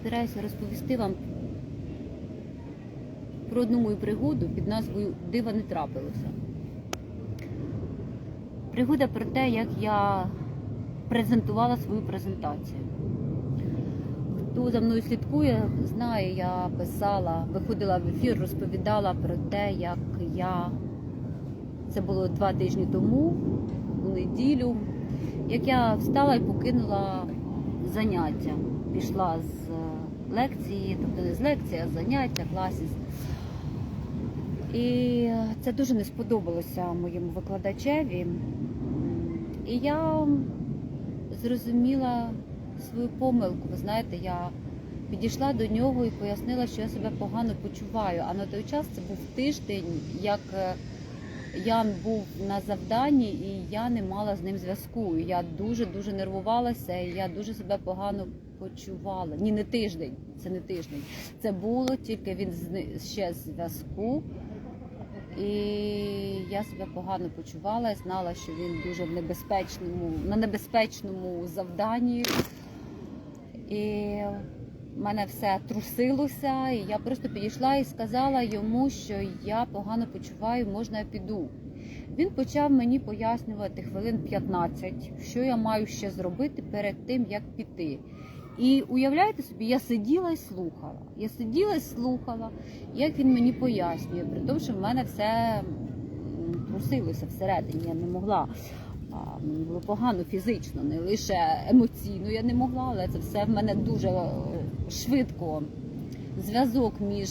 Збираюся розповісти вам про одну мою пригоду під назвою Дива не трапилося. Пригода про те, як я презентувала свою презентацію. Хто за мною слідкує, знає, я писала, виходила в ефір, розповідала про те, як я це було два тижні тому, у неділю, як я встала і покинула заняття. Пішла з лекції, тобто не з лекції, а заняття, класів. І це дуже не сподобалося моєму викладачеві. І я зрозуміла свою помилку. Ви знаєте, я підійшла до нього і пояснила, що я себе погано почуваю. А на той час це був тиждень, як е, Ян був на завданні, і я не мала з ним зв'язку. Я дуже дуже нервувалася, і я дуже себе погано почувала. Ні, не тиждень. Це не тиждень. Це було тільки він ще з зв'язку. І я себе погано почувала, знала, що він дуже в небезпечному, на небезпечному завданні. І в мене все трусилося, і я просто підійшла і сказала йому, що я погано почуваю, можна я піду. Він почав мені пояснювати хвилин 15, що я маю ще зробити перед тим, як піти. І уявляєте собі, я сиділа і слухала. Я сиділа і слухала, як він мені пояснює, при тому, що в мене все трусилося всередині, я не могла. Мені було погано фізично, не лише емоційно я не могла, але це все в мене дуже е, швидко. Зв'язок між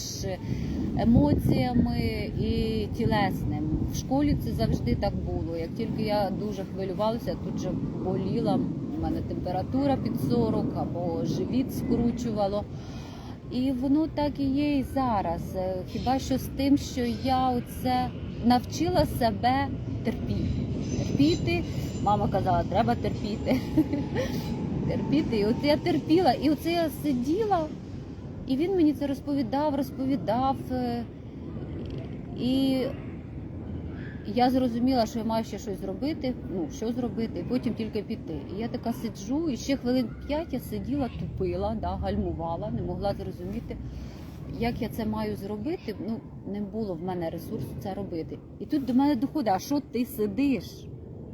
емоціями і тілесним. В школі це завжди так було. Як тільки я дуже хвилювалася, тут же боліла, у мене температура під 40 або живіт скручувало. І воно так і є і зараз. Е, Хіба що з тим, що я оце навчила себе терпіти. Терпіти, мама казала, треба терпіти. терпіти. І оце я терпіла, і оце я сиділа, і він мені це розповідав, розповідав. е, І я зрозуміла, що я маю ще щось зробити, ну що зробити, і потім тільки піти. І я така сиджу, і ще хвилин п'ять я сиділа, тупила, да, гальмувала, не могла зрозуміти, як я це маю зробити. Ну, не було в мене ресурсу це робити. І тут до мене доходить, а що ти сидиш?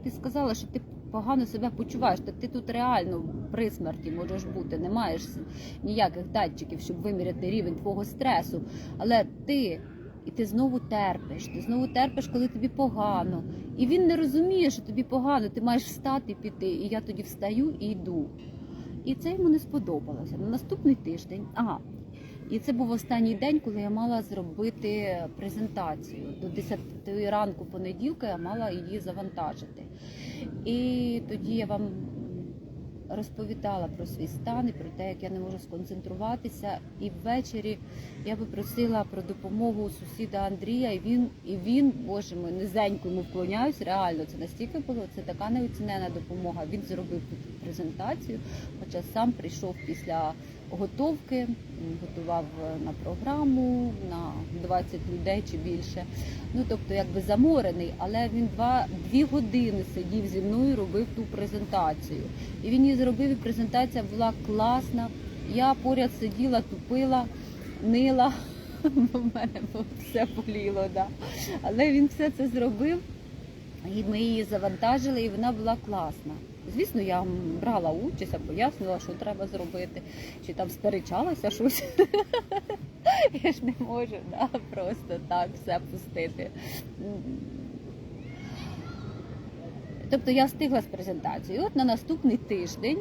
Ти сказала, що ти погано себе почуваєш, так ти тут реально при смерті можеш бути, не маєш ніяких датчиків, щоб виміряти рівень твого стресу. Але ти і ти знову терпиш, ти знову терпиш, коли тобі погано. І він не розуміє, що тобі погано, ти маєш встати піти. І я тоді встаю і йду. І це йому не сподобалося. На наступний тиждень, ага, і це був останній день, коли я мала зробити презентацію. До 10 ранку понеділка я мала її завантажити. І тоді я вам розповідала про свій стан і про те, як я не можу сконцентруватися. І ввечері я попросила про допомогу сусіда Андрія, і він, і він, боже мой, низенько йому вклоняюсь. Реально, це настільки було, це така неоцінена допомога. Він зробив презентацію, хоча сам прийшов після готовки, готував е, на програму на 20 людей чи більше. Ну тобто, якби заморений, але він два дві години сидів зі мною, робив ту презентацію. І він її зробив, і презентація була класна. Я поряд сиділа, тупила, нила. бо в мене все боліло, да. але він все це зробив. І ми її завантажили, і вона була класна. Звісно, я брала участь, а пояснювала, що треба зробити, чи там сперечалася щось. Я ж не можу да, просто так все пустити. Тобто я встигла з презентацією. От на наступний тиждень,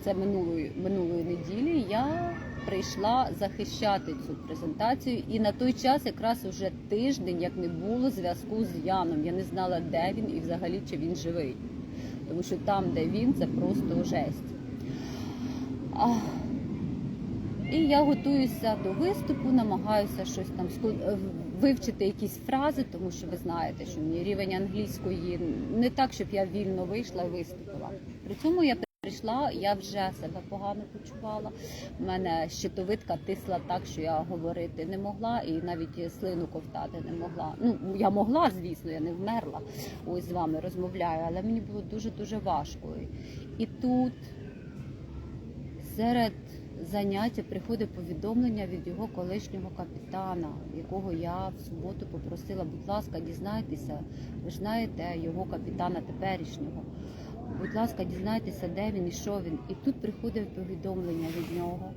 це минулої, минулої неділі, я прийшла захищати цю презентацію. І на той час якраз уже тиждень, як не було зв'язку з Яном. Я не знала, де він і взагалі чи він живий. Тому що там, де він, це просто жесть. І я готуюся до виступу, намагаюся щось там е, вивчити якісь фрази, тому що ви знаєте, що мій рівень англійської не так, щоб я вільно вийшла і виступила. При цьому я прийшла, я вже себе погано почувала. У мене щитовидка тисла так, що я говорити не могла, і навіть слину ковтати не могла. Ну я могла, звісно, я не вмерла. Ось з вами розмовляю, але мені було дуже дуже важко. І тут серед заняття приходить повідомлення від його колишнього капітана, якого я в суботу попросила, будь ласка, дізнайтеся, ви знаєте його капітана теперішнього. Будь ласка, дізнайтеся, де він і що він. І тут приходить повідомлення від нього.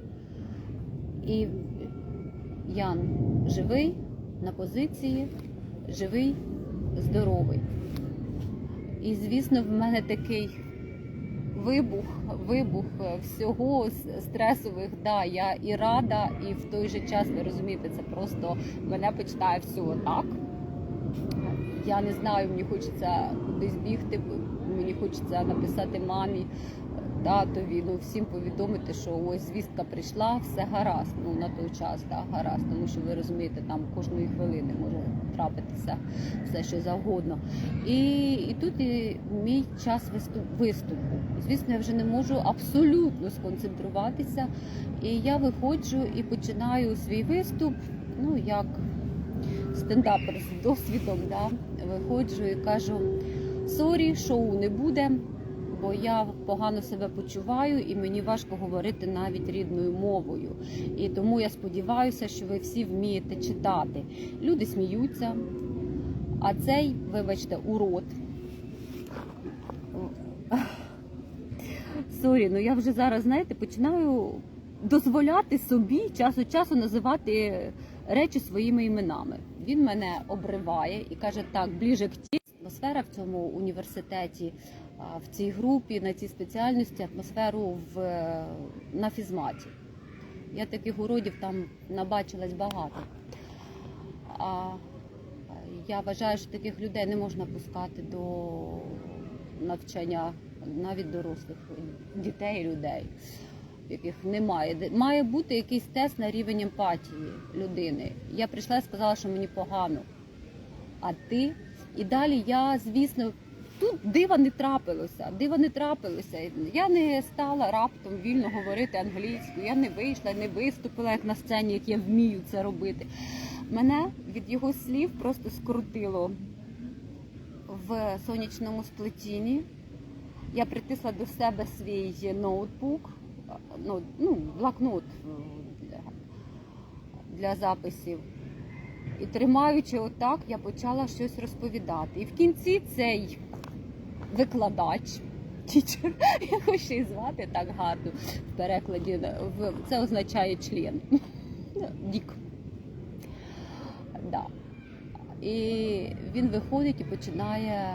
І Ян живий на позиції, живий, здоровий. І, звісно, в мене такий вибух, вибух всього стресових. Да, я і рада, і в той же час ви розумієте, це просто мене починає все так. Я не знаю, мені хочеться кудись бігти, мені хочеться написати мамі, татові, ну всім повідомити, що ось звістка прийшла, все гаразд. Ну на той час, да, гаразд, тому що ви розумієте, там кожної хвилини може трапитися все, що завгодно. І, і тут і мій час виступ, виступу. Звісно, я вже не можу абсолютно сконцентруватися. І я виходжу і починаю свій виступ, ну як стендапер з досвідом, да, виходжу і кажу: сорі, шоу не буде, бо я погано себе почуваю і мені важко говорити навіть рідною мовою. І тому я сподіваюся, що ви всі вмієте читати. Люди сміються, а цей, вибачте, урод. Сорі, ну я вже зараз, знаєте, починаю дозволяти собі час від часу називати речі своїми іменами. Він мене обриває і каже: так, ближе к ті. Атмосфера в цьому університеті, в цій групі, на цій спеціальності, атмосферу в, на фізматі. Я таких уродів там набачилась багато. А я вважаю, що таких людей не можна пускати до навчання навіть дорослих дітей, людей, яких немає. Має бути якийсь тест на рівень емпатії людини. Я прийшла і сказала, що мені погано. А ти? І далі я, звісно, тут дива не трапилося. Дива не трапилося. Я не стала раптом вільно говорити англійською. Я не вийшла, не виступила як на сцені, як я вмію це робити. Мене від його слів просто скрутило в сонячному сплетінні. Я притисла до себе свій ноутбук, ну, ну блокнот для записів. І тримаючи отак, я почала щось розповідати. І в кінці цей викладач, тічер, я хочу її звати так гарно в перекладі. Це означає член. Дік. Да. І він виходить і починає.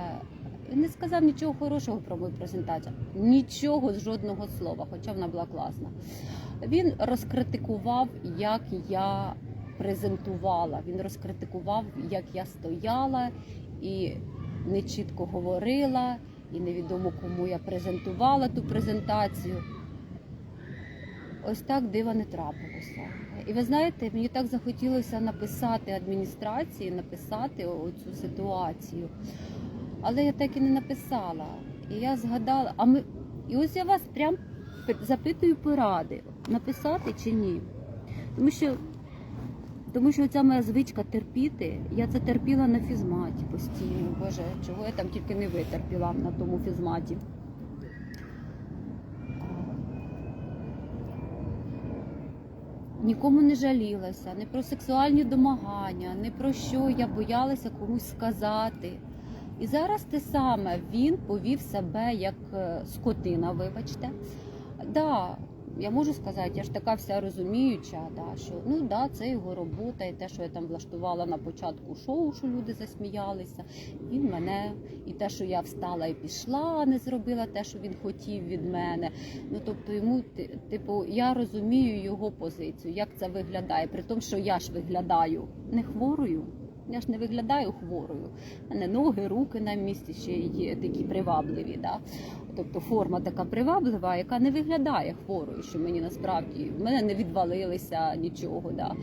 Він не сказав нічого хорошого про мою презентацію. Нічого, з жодного слова, хоча вона була класна. Він розкритикував, як я презентувала. Він розкритикував, як я стояла і не чітко говорила, і невідомо кому я презентувала ту презентацію. Ось так дива не трапилося. І ви знаєте, мені так захотілося написати адміністрації, написати оцю ситуацію. Але я так і не написала. І я згадала, а ми. І ось я вас прям запитую поради, написати чи ні. Тому що, тому що ця моя звичка терпіти, я це терпіла на фізматі постійно. Боже, чого я там тільки не витерпіла на тому фізматі. Нікому не жалілася, не про сексуальні домагання, не про що я боялася комусь сказати. І зараз те саме він повів себе як е, скотина, вибачте. Да, я можу сказати, я ж така вся розуміюча, да, що ну да, це його робота, і те, що я там влаштувала на початку шоу, що люди засміялися. Він мене, і те, що я встала і пішла, не зробила те, що він хотів від мене. Ну тобто йому ти- типу, я розумію його позицію, як це виглядає, при тому, що я ж виглядаю не хворою. Я ж не виглядаю хворою. У мене ноги, руки на місці ще є такі привабливі. Да? Тобто форма така приваблива, яка не виглядає хворою, що мені насправді в мене не відвалилися нічого. Да?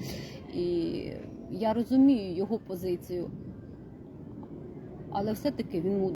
І я розумію його позицію, але все-таки він мудрий.